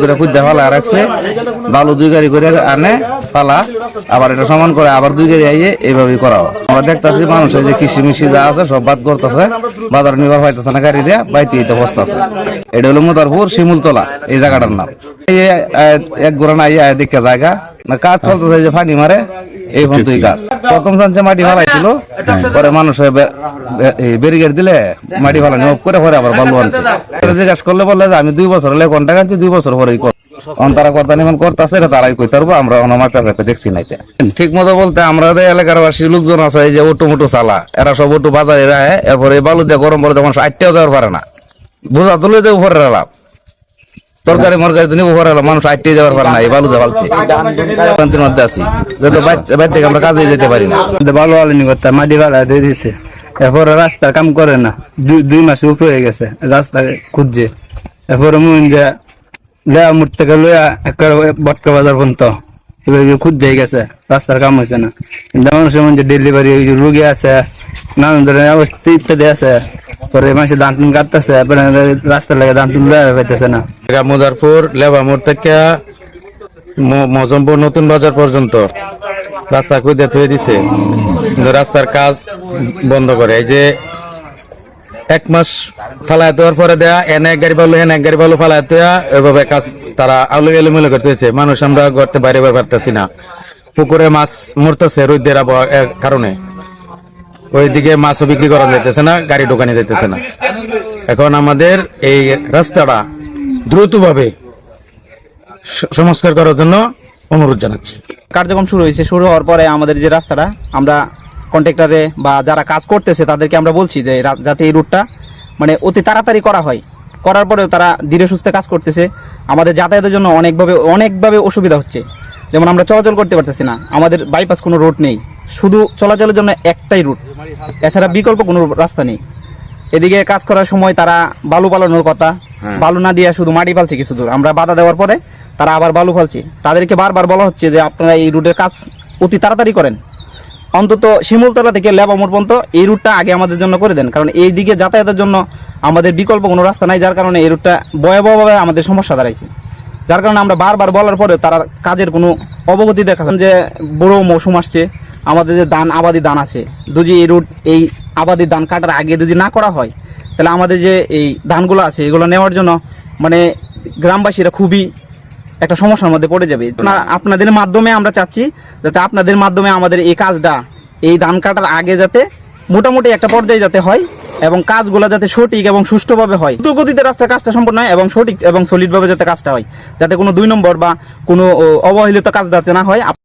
করে দুই গাড়ি করে আনে, পালা। আবার এটা সমান করে আবার দুই গাড়ি আইয়ে করাও। যে মিশি যা আছে, সব বাজার নিবার না গাড়ি দিয়ে, বাইতে এটা হলো মুদারপুর শিমুলতলা, এই জায়গাটার নাম। এক গোড়া না ইয়ে দেখে জায়গা। না কাজ চলতেছে যে ফানি মারে। এই পর্যন্তই কাজ প্রথম মাটি ফালাইছিল। পরে মানুষের ব্যারিকেড দিলে মাটি করে পরে আবার বালু আনছে। জিজ্ঞাসা করলে বললে যে আমি দুই বছর হলে কোনটা আনছি দুই বছর পরেই অন্তরা কথা নিমন করতেছে এটা তারাই কই পারব আমরা অনমার কাছে দেখছি নাইতে ঠিক মতো বলতে আমরা এলাকার বাসী লোকজন আছে এই যে অটো মোটো চালা এরা সব অটো বাজারে রাখে এরপরে বালু দিয়ে গরম পরে তখন আটটাও দেওয়ার পারে না। বোঝা তুলে দেবো পরে লাভ তরকারি মরকারি তো নিবো, পরে মানুষ আটটে যাওয়ার পারে না, এই বালু দিয়ে শান্তির মধ্যে আছি। যাতে বাইর থেকে আমরা কাজে যেতে পারি না। ভালো আলেনি করতে মাটি ভাড়া দিয়ে দিছে। এরপরে রাস্তার কাম করে না, দুই মাসে উপরে হয়ে গেছে, রাস্তা খুঁজছে। এরপরে মন যে লেয়া মুঠ থেকে একেবারে বটকা বাজার পর্যন্ত এবার খুঁজ দিয়ে গেছে, রাস্তার কাম হয়েছে না। কিন্তু মানুষের মন যে ডেলিভারি রুগী আছে, নানান ধরনের অবস্থা ইত্যাদি আছে। পরে মানুষের দান কাটতেছে রাস্তার লাগে দান টুন পাইতেছে না। মুজারপুর লেবা মোড় থেকে মজমপুর নতুন বাজার পর্যন্ত রাস্তা খুঁজে থুয়ে দিছে। রাস্তার কাজ বন্ধ করে। এই যে এক মাস ফালাই দেওয়ার পরে দেয়া, এনে এক গাড়ি পালো, এনে এক গাড়ি পালো ফালায় দেওয়া এভাবে কাজ তারা আলু এলোমেলো করতে হয়েছে। মানুষ আমরা গড়তে বাইরে পারতেছি না। পুকুরে মাছ মরতেছে রোদের আবহাওয়ার কারণে। ওইদিকে মাছও বিক্রি করা যাইতেছে না, গাড়ি ঢোকানি যাইতেছে না। এখন আমাদের এই রাস্তাটা দ্রুতভাবে সংস্কার করার জন্য অনুরোধ জানাচ্ছি। কার্যক্রম শুরু হয়েছে, শুরু হওয়ার পরে আমাদের যে রাস্তাটা, আমরা কন্ট্রাক্টরে বা যারা কাজ করতেছে, তাদেরকে আমরা বলছি যে যাতে এই রুটটা মানে অতি তাড়াতাড়ি করা হয়। করার পরেও তারা ধীরে সুস্থে কাজ করতেছে। আমাদের যাতায়াতের জন্য অনেকভাবে অনেকভাবে অসুবিধা হচ্ছে। যেমন আমরা চলাচল করতে পারতেছি না। আমাদের বাইপাস কোনো রোড নেই। শুধু চলাচলের জন্য একটাই রুট। এছাড়া বিকল্প কোনো রাস্তা নেই। এদিকে কাজ করার সময় তারা বালু পালানোর কথা। বালু না দিয়ে শুধু মাটি ফালছে কিছু দূর। আমরা বাধা দেওয়ার পরে তারা আবার বালু ফালছে। তাদেরকে বারবার বলা হচ্ছে যে আপনারা এই রুটের কাজ অতি তাড়াতাড়ি করেন। অন্তত শিমুলতলা থেকে লেবামোড় পর্যন্ত এই রুটটা আগে আমাদের জন্য করে দেন। কারণ এই দিকে যাতায়াতের জন্য আমাদের বিকল্প কোনো রাস্তা নাই যার কারণে এই রুটটা ভয়াবহভাবে আমাদের সমস্যা দাঁড়াইছে। যার কারণে আমরা বারবার বলার পরে তারা কাজের কোনো অবগতি দেখাচ্ছেন যে বড় মৌসুম আসছে। আমাদের যে দান, আবাদি দান আছে, যদি এই রুট, এই আবাদি ধান কাটার আগে যদি না করা হয়, তাহলে আমাদের যে এই ধানগুলো আছে, এগুলো নেওয়ার জন্য মানে গ্রামবাসীরা খুবই একটা সমস্যার মধ্যে পড়ে যাবে। আপনাদের মাধ্যমে আমরা চাচ্ছি যাতে আপনাদের মাধ্যমে আমাদের এই কাজটা, এই ধান কাটার আগে যাতে মোটামুটি একটা পর্যায়ে যাতে হয় এবং কাজগুলো যাতে সঠিক এবং সুষ্ঠুভাবে হয়। দ্রুত গতিতে রাস্তার কাজটা সম্পূর্ণ হয় এবং সঠিক এবং সলিডভাবে যাতে কাজটা হয়, যাতে কোনো দুই নম্বর বা কোনো অবহেলিত কাজ যাতে না হয়।